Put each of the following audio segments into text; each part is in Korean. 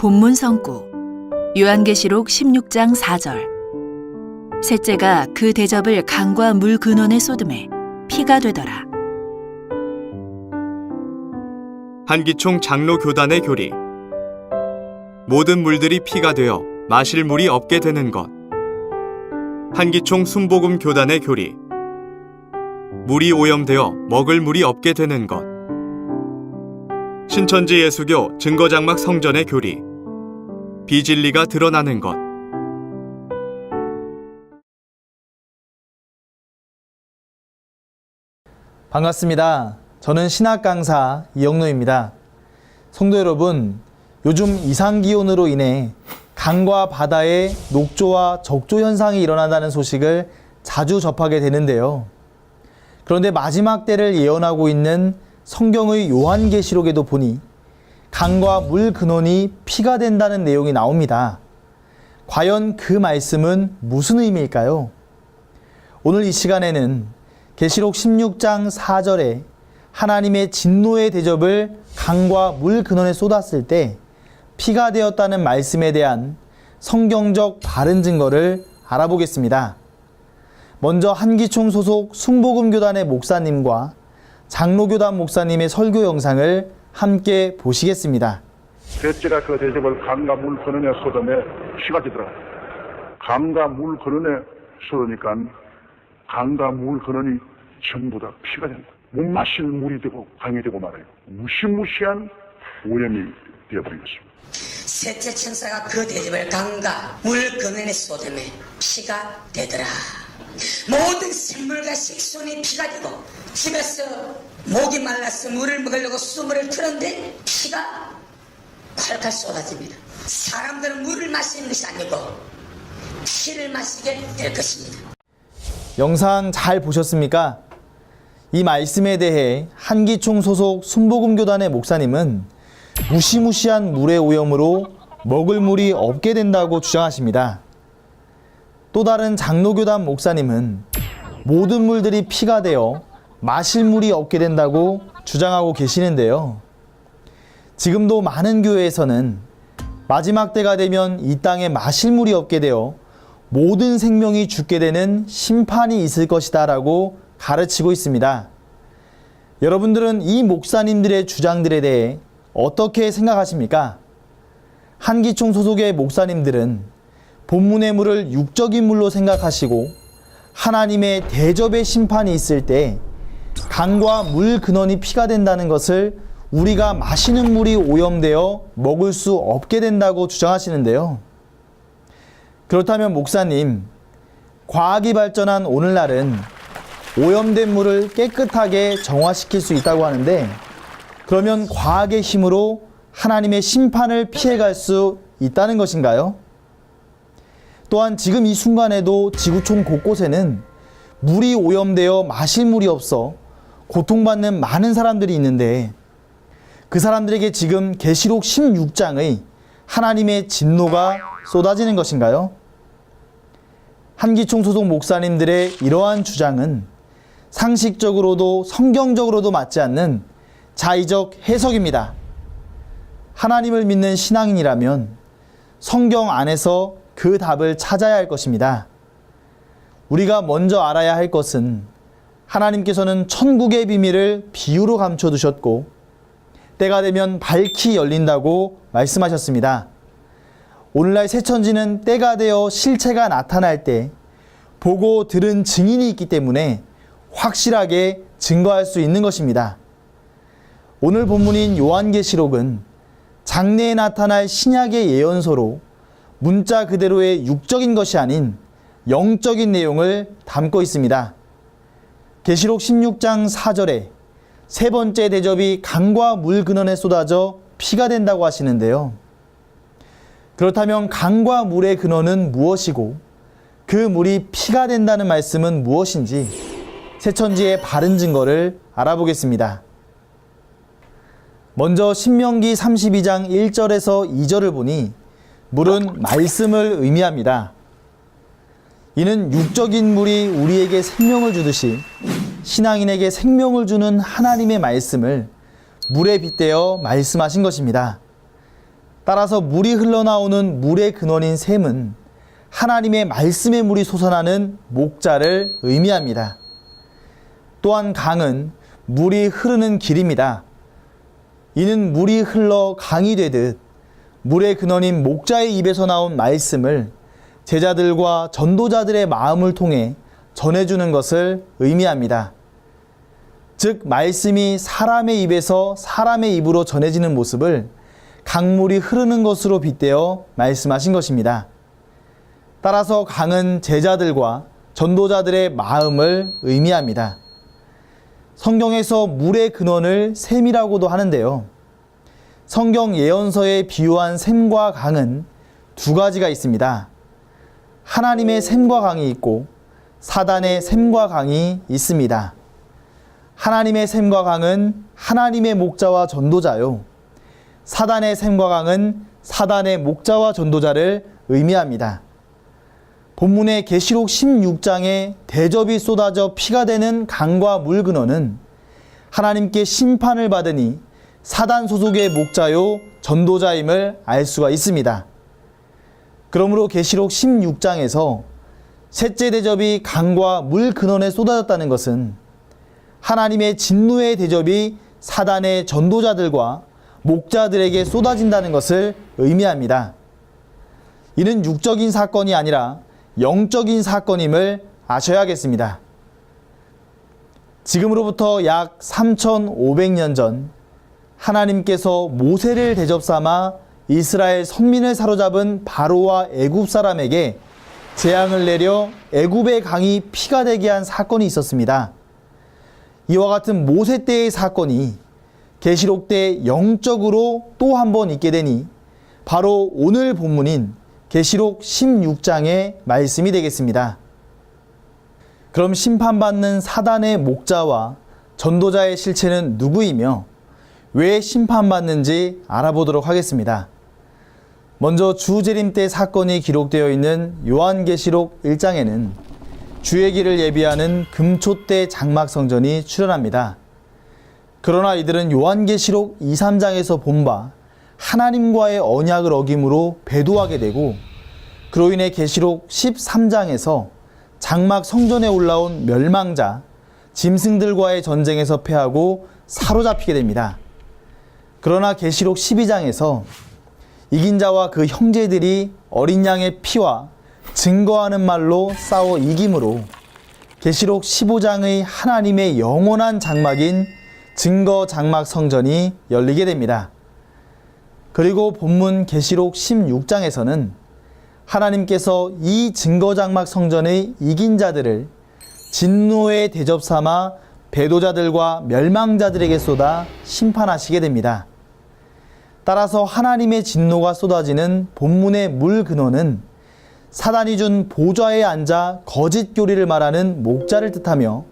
본문 성구 요한계시록 16장 4절. 셋째가 그 대접을 강과 물 근원에 쏟음에 피가 되더라. 한기총 장로 교단의 교리. 모든 물들이 피가 되어 마실 물이 없게 되는 것. 한기총 순복음 교단의 교리. 물이 오염되어 먹을 물이 없게 되는 것. 신천지 예수교 증거장막 성전의 교리 비진리가 드러나는 것 반갑습니다. 저는 신학 강사 이영노입니다. 성도 여러분, 요즘 이상 기온으로 인해 강과 바다에 녹조와 적조 현상이 일어난다는 소식을 자주 접하게 되는데요. 그런데 마지막 때를 예언하고 있는 성경의 요한계시록에도 보니 강과 물 근원이 피가 된다는 내용이 나옵니다. 과연 그 말씀은 무슨 의미일까요? 오늘 이 시간에는 계시록 16장 4절에 하나님의 진노의 대접을 강과 물 근원에 쏟았을 때 피가 되었다는 말씀에 대한 성경적 바른 증거를 알아보겠습니다. 먼저 한기총 소속 순복음교단의 목사님과 장로교단 목사님의 설교 영상을 함께 보시겠습니다. 셋째가 그 대접을 강과 물 근원에 쏟음에 피가 되더라. 강과 물 근원에 쏟으니까 강과 물 근원이 전부 다 피가 된다. 못 마실 물이 되고 강이 되고 말아요. 무시무시한 오염이 되어버린 것입니다. 셋째 천사가 그 대접을 강과 물 근원에 쏟음에 피가 되더라. 모든 생물과 식손이 피가 되고 집에서 목이 말라서 물을 먹으려고 수물을 틀었는데 피가 콸콸 쏟아집니다. 사람들은 물을 마시는 것이 아니고 피를 마시게 될 것입니다. 영상 잘 보셨습니까? 이 말씀에 대해 한기총 소속 순복음교단의 목사님은 무시무시한 물의 오염으로 먹을 물이 없게 된다고 주장하십니다. 또 다른 장로교단 목사님은 모든 물들이 피가 되어 마실 물이 없게 된다고 주장하고 계시는데요. 지금도 많은 교회에서는 마지막 때가 되면 이 땅에 마실 물이 없게 되어 모든 생명이 죽게 되는 심판이 있을 것이다 라고 가르치고 있습니다. 여러분들은 이 목사님들의 주장들에 대해 어떻게 생각하십니까? 한기총 소속의 목사님들은 본문의 물을 육적인 물로 생각하시고 하나님의 대접의 심판이 있을 때 강과 물 근원이 피가 된다는 것을 우리가 마시는 물이 오염되어 먹을 수 없게 된다고 주장하시는데요. 그렇다면 목사님, 과학이 발전한 오늘날은 오염된 물을 깨끗하게 정화시킬 수 있다고 하는데 그러면 과학의 힘으로 하나님의 심판을 피해갈 수 있다는 것인가요? 또한 지금 이 순간에도 지구촌 곳곳에는 물이 오염되어 마실 물이 없어 고통받는 많은 사람들이 있는데 그 사람들에게 지금 계시록 16장의 하나님의 진노가 쏟아지는 것인가요? 한기총 소속 목사님들의 이러한 주장은 상식적으로도 성경적으로도 맞지 않는 자의적 해석입니다. 하나님을 믿는 신앙인이라면 성경 안에서 그 답을 찾아야 할 것입니다. 우리가 먼저 알아야 할 것은 하나님께서는 천국의 비밀을 비유로 감춰두셨고 때가 되면 밝히 열린다고 말씀하셨습니다. 오늘날 새천지는 때가 되어 실체가 나타날 때 보고 들은 증인이 있기 때문에 확실하게 증거할 수 있는 것입니다. 오늘 본문인 요한계시록은 장래에 나타날 신약의 예언서로 문자 그대로의 육적인 것이 아닌 영적인 내용을 담고 있습니다. 계시록 16장 4절에 세 번째 대접이 강과 물 근원에 쏟아져 피가 된다고 하시는데요. 그렇다면 강과 물의 근원은 무엇이고 그 물이 피가 된다는 말씀은 무엇인지 새천지의 바른 증거를 알아보겠습니다. 먼저 신명기 32장 1절에서 2절을 보니 물은 말씀을 의미합니다. 이는 육적인 물이 우리에게 생명을 주듯이 신앙인에게 생명을 주는 하나님의 말씀을 물에 빗대어 말씀하신 것입니다. 따라서 물이 흘러나오는 물의 근원인 샘은 하나님의 말씀의 물이 솟아나는 목자를 의미합니다. 또한 강은 물이 흐르는 길입니다. 이는 물이 흘러 강이 되듯 물의 근원인 목자의 입에서 나온 말씀을 제자들과 전도자들의 마음을 통해 전해주는 것을 의미합니다. 즉, 말씀이 사람의 입에서 사람의 입으로 전해지는 모습을 강물이 흐르는 것으로 빗대어 말씀하신 것입니다. 따라서 강은 제자들과 전도자들의 마음을 의미합니다. 성경에서 물의 근원을 샘이라고도 하는데요. 성경 예언서에 비유한 샘과 강은 두 가지가 있습니다. 하나님의 샘과 강이 있고 사단의 샘과 강이 있습니다. 하나님의 샘과 강은 하나님의 목자와 전도자요. 사단의 샘과 강은 사단의 목자와 전도자를 의미합니다. 본문의 계시록 16장에 대접이 쏟아져 피가 되는 강과 물 근원은 하나님께 심판을 받으니 사단 소속의 목자요 전도자임을 알 수가 있습니다. 그러므로 계시록 16장에서 셋째 대접이 강과 물 근원에 쏟아졌다는 것은 하나님의 진노의 대접이 사단의 전도자들과 목자들에게 쏟아진다는 것을 의미합니다. 이는 육적인 사건이 아니라 영적인 사건임을 아셔야겠습니다. 지금으로부터 약 3,500년 전 하나님께서 모세를 대접 삼아 이스라엘 선민을 사로잡은 바로와 애굽 사람에게 재앙을 내려 애굽의 강이 피가 되게 한 사건이 있었습니다. 이와 같은 모세 때의 사건이 계시록 때 영적으로 또 한 번 있게 되니 바로 오늘 본문인 계시록 16장의 말씀이 되겠습니다. 그럼 심판받는 사단의 목자와 전도자의 실체는 누구이며 왜 심판받는지 알아보도록 하겠습니다. 먼저 주재림 때 사건이 기록되어 있는 요한계시록 1장에는 주의 길을 예비하는 금초대 장막 성전이 출현합니다. 그러나 이들은 요한계시록 2, 3장에서 본 바 하나님과의 언약을 어김으로 배도하게 되고 그로 인해 계시록 13장에서 장막 성전에 올라온 멸망자 짐승들과의 전쟁에서 패하고 사로잡히게 됩니다. 그러나 계시록 12장에서 이긴 자와 그 형제들이 어린 양의 피와 증거하는 말로 싸워 이김으로 계시록 15장의 하나님의 영원한 장막인 증거 장막 성전이 열리게 됩니다. 그리고 본문 계시록 16장에서는 하나님께서 이 증거 장막 성전의 이긴 자들을 진노의 대접 삼아 배도자들과 멸망자들에게 쏟아 심판하시게 됩니다. 따라서 하나님의 진노가 쏟아지는 본문의 물 근원은 사단이 준 보좌에 앉아 거짓 교리를 말하는 목자를 뜻하며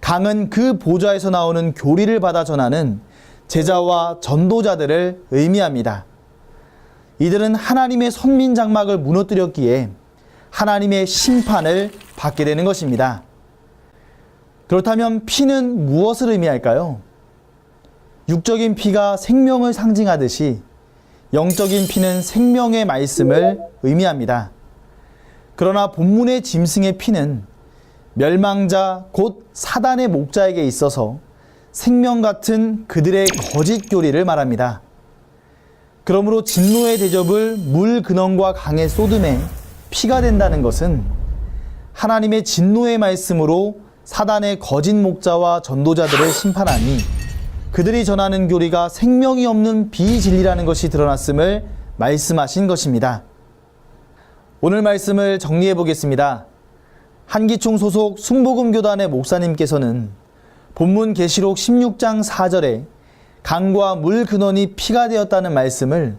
강은 그 보좌에서 나오는 교리를 받아 전하는 제자와 전도자들을 의미합니다. 이들은 하나님의 선민 장막을 무너뜨렸기에 하나님의 심판을 받게 되는 것입니다. 그렇다면 피는 무엇을 의미할까요? 육적인 피가 생명을 상징하듯이 영적인 피는 생명의 말씀을 의미합니다. 그러나 본문의 짐승의 피는 멸망자 곧 사단의 목자에게 있어서 생명 같은 그들의 거짓 교리를 말합니다. 그러므로 진노의 대접을 물 근원과 강에 쏟음에 피가 된다는 것은 하나님의 진노의 말씀으로 사단의 거짓 목자와 전도자들을 심판하니 그들이 전하는 교리가 생명이 없는 비진리라는 것이 드러났음을 말씀하신 것입니다. 오늘 말씀을 정리해 보겠습니다. 한기총 소속 순복음 교단의 목사님께서는 본문 계시록 16장 4절에 강과 물 근원이 피가 되었다는 말씀을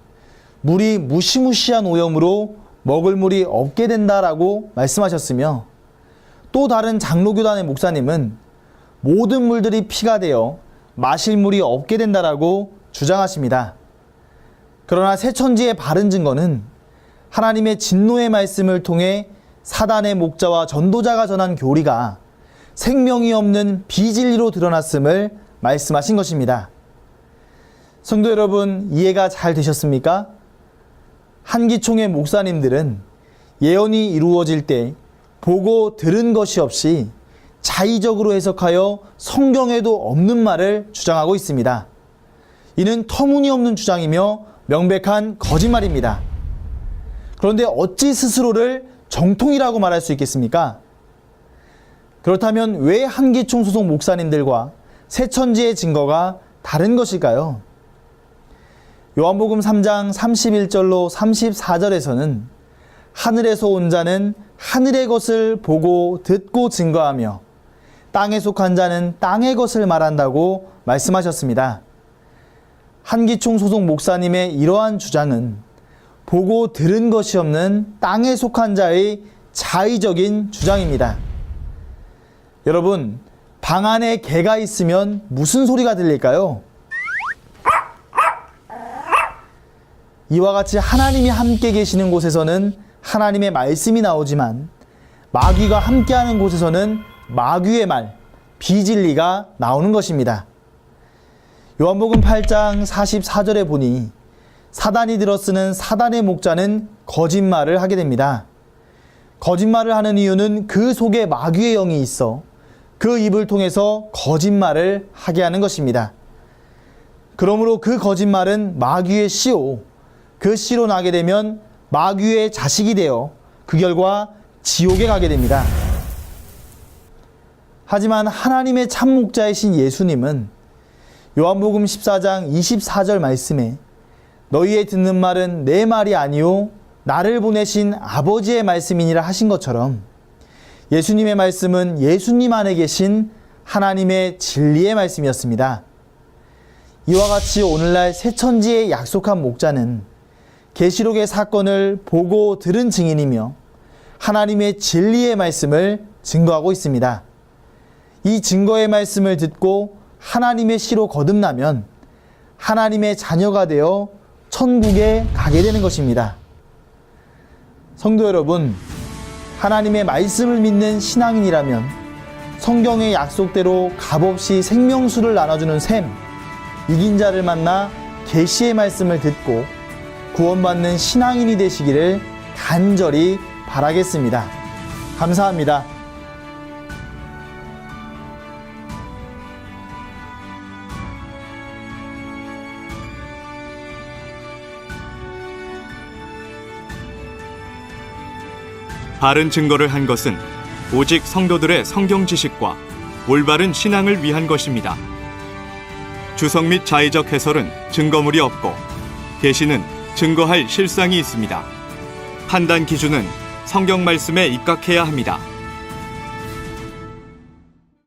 물이 무시무시한 오염으로 먹을 물이 없게 된다라고 말씀하셨으며 또 다른 장로교단의 목사님은 모든 물들이 피가 되어 마실 물이 없게 된다라고 주장하십니다. 그러나 새천지의 바른 증거는 하나님의 진노의 말씀을 통해 사단의 목자와 전도자가 전한 교리가 생명이 없는 비진리로 드러났음을 말씀하신 것입니다. 성도 여러분, 이해가 잘 되셨습니까? 한기총의 목사님들은 예언이 이루어질 때 보고 들은 것이 없이 자의적으로 해석하여 성경에도 없는 말을 주장하고 있습니다. 이는 터무니없는 주장이며 명백한 거짓말입니다. 그런데 어찌 스스로를 정통이라고 말할 수 있겠습니까? 그렇다면 왜 한기총 소속 목사님들과 새천지의 증거가 다른 것일까요? 요한복음 3장 31절로 34절에서는 하늘에서 온 자는 하늘의 것을 보고 듣고 증거하며 땅에 속한 자는 땅의 것을 말한다고 말씀하셨습니다. 한기총 소속 목사님의 이러한 주장은 보고 들은 것이 없는 땅에 속한 자의 자의적인 주장입니다. 여러분, 방 안에 개가 있으면 무슨 소리가 들릴까요? 이와 같이 하나님이 함께 계시는 곳에서는 하나님의 말씀이 나오지만 마귀가 함께하는 곳에서는 마귀의 말, 비진리가 나오는 것입니다. 요한복음 8장 44절에 보니 사단이 들어쓰는 사단의 목자는 거짓말을 하게 됩니다. 거짓말을 하는 이유는 그 속에 마귀의 영이 있어 그 입을 통해서 거짓말을 하게 하는 것입니다. 그러므로 그 거짓말은 마귀의 씨오, 그 씨로 나게 되면 마귀의 자식이 되어 그 결과 지옥에 가게 됩니다. 하지만 하나님의 참목자이신 예수님은 요한복음 14장 24절 말씀에 너희의 듣는 말은 내 말이 아니요 나를 보내신 아버지의 말씀이니라 하신 것처럼 예수님의 말씀은 예수님 안에 계신 하나님의 진리의 말씀이었습니다. 이와 같이 오늘날 새천지에 약속한 목자는 계시록의 사건을 보고 들은 증인이며 하나님의 진리의 말씀을 증거하고 있습니다. 이 증거의 말씀을 듣고 하나님의 시로 거듭나면 하나님의 자녀가 되어 천국에 가게 되는 것입니다. 성도 여러분, 하나님의 말씀을 믿는 신앙인이라면 성경의 약속대로 값없이 생명수를 나눠주는 셈, 이긴 자를 만나 계시의 말씀을 듣고 구원받는 신앙인이 되시기를 간절히 바라겠습니다. 감사합니다. 바른 증거를 한 것은 오직 성도들의 성경 지식과 올바른 신앙을 위한 것입니다. 주석 및 자의적 해설은 증거물이 없고 계시는 증거할 실상이 있습니다. 판단 기준은 성경 말씀에 입각해야 합니다.